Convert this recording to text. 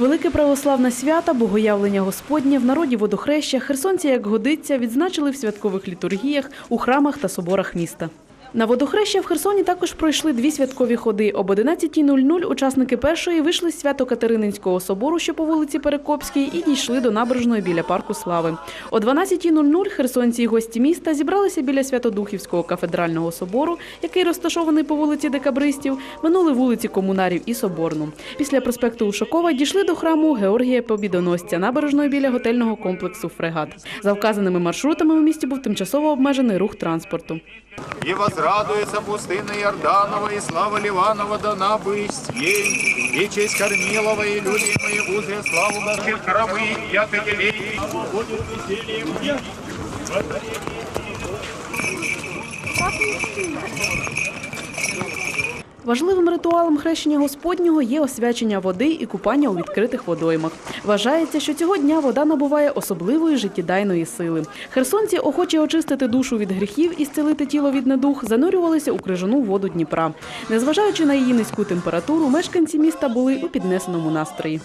Велике православне свято, богоявлення Господнє в народі водохреща херсонці, як годиться, відзначили в святкових літургіях у храмах та соборах міста. На водохреща в Херсоні також пройшли дві святкові ходи. Об 11.00 учасники першої вийшли з Свято-Катерининського собору, що по вулиці Перекопській, і дійшли до набережної біля парку Слави. О 12.00 херсонці і гості міста зібралися біля Святодухівського кафедрального собору, який розташований по вулиці Декабристів, минули вулиці Комунарів і Соборну. Після проспекту Ушакова дійшли до храму Георгія Побідоносця, набережної біля готельного комплексу Фрегат. За вказаними маршрутами у місті був тимчасово обмежений рух транспорту возрадуется пустыня Иорданова, и слава Ливанова дана быть ей, и честь Кормилова, и люди мои в узре славу наших храмы, яко елей, будет весельем. Важливим ритуалом хрещення Господнього є освячення води і купання у відкритих водоймах. Вважається, що цього дня вода набуває особливої життєдайної сили. Херсонці, охочі очистити душу від гріхів і зцілити тіло від недух, занурювалися у крижану воду Дніпра. Незважаючи на її низьку температуру, мешканці міста були у піднесеному настрої.